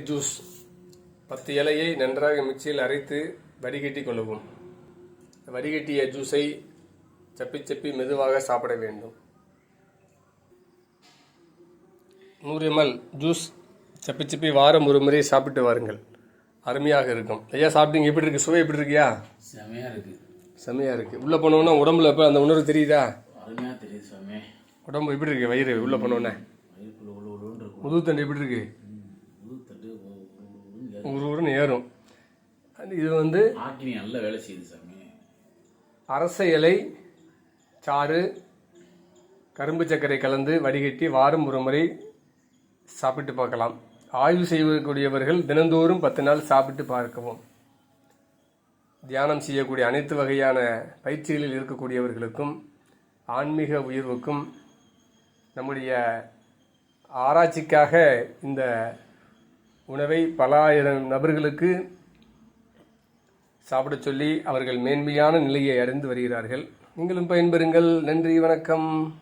Juice பத்து இலையை நன்றாக மிக்சியில் அரைத்து வடிகட்டி கொள்ளவும். வடிகட்டிய ஜூஸை சப்பி சப்பி மெதுவாக சாப்பிட வேண்டும். நூறு எம்எல் ஜூஸ் சப்பி சப்பி வாரம் ஒரு முறை சாப்பிட்டு வாருங்கள். அருமையாக இருக்கும். ஐயா சாப்பிட்டீங்க. எப்படி இருக்கு? சுவை எப்படி இருக்கியா? செமையாக இருக்குது செம்மையாக இருக்கு. உள்ளே போனோன்னா உடம்புல இப்போ அந்த உணர்வு தெரியுதா? அருமையாக தெரியுது சாமி. உடம்பு எப்படி இருக்கு? வயிறு உள்ளே போனோன்னே முதுகு தண்டு எப்படி இருக்கு. முழு தட்டு ஊருன்னு ஏறும் இது வந்து நல்ல வேலை செய்யுது சாமி. அரச இலை சாறு கரும்பு சர்க்கரை கலந்து வடிகட்டி வாரம் ஒரு முறை சாப்பிட்டு பார்க்கலாம். ஆய்வு செய்யக்கூடியவர்கள் தினந்தோறும் பத்து நாள் சாப்பிட்டு பார்க்கவும். தியானம் செய்யக்கூடிய அனைத்து வகையான பயிற்சிகளில் இருக்கக்கூடியவர்களுக்கும் ஆன்மீக உயர்வுக்கும் நம்முடைய ஆராய்ச்சிக்காக இந்த உணவை பல ஆயிரம் நபர்களுக்கு சாப்பிடச் சொல்லி அவர்கள் மேன்மையான நிலையை அடைந்து வருகிறார்கள். நீங்களும் பயன்பெறுங்கள். நன்றி வணக்கம்.